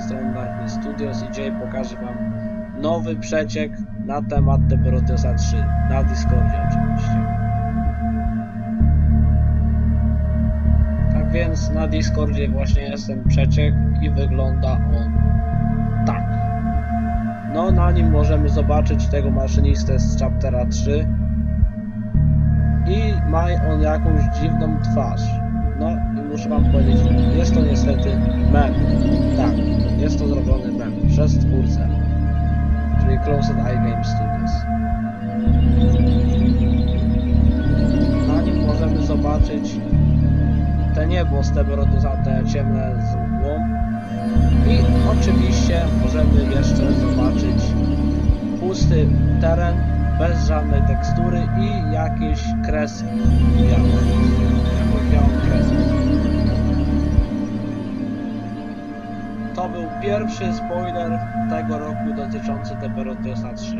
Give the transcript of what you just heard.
strony Darkness Studios i dzisiaj pokażę Wam nowy przeciek na temat Teperotiosa 3 na Discordzie oczywiście. Tak więc na Discordzie właśnie jest ten przeciek i wygląda on tak. No na nim możemy zobaczyć tego maszynistę z chaptera 3 i ma on jakąś dziwną twarz. No i muszę wam powiedzieć, jest to niestety mem. Przez twórcę, czyli Closed Eye Game Studios. Na nim możemy zobaczyć te niebo z te ciemne z mgłą i oczywiście możemy jeszcze zobaczyć pusty teren bez żadnej tekstury i jakieś kreski białe. To był pierwszy spoiler tego roku dotyczący Teperotiosa 3.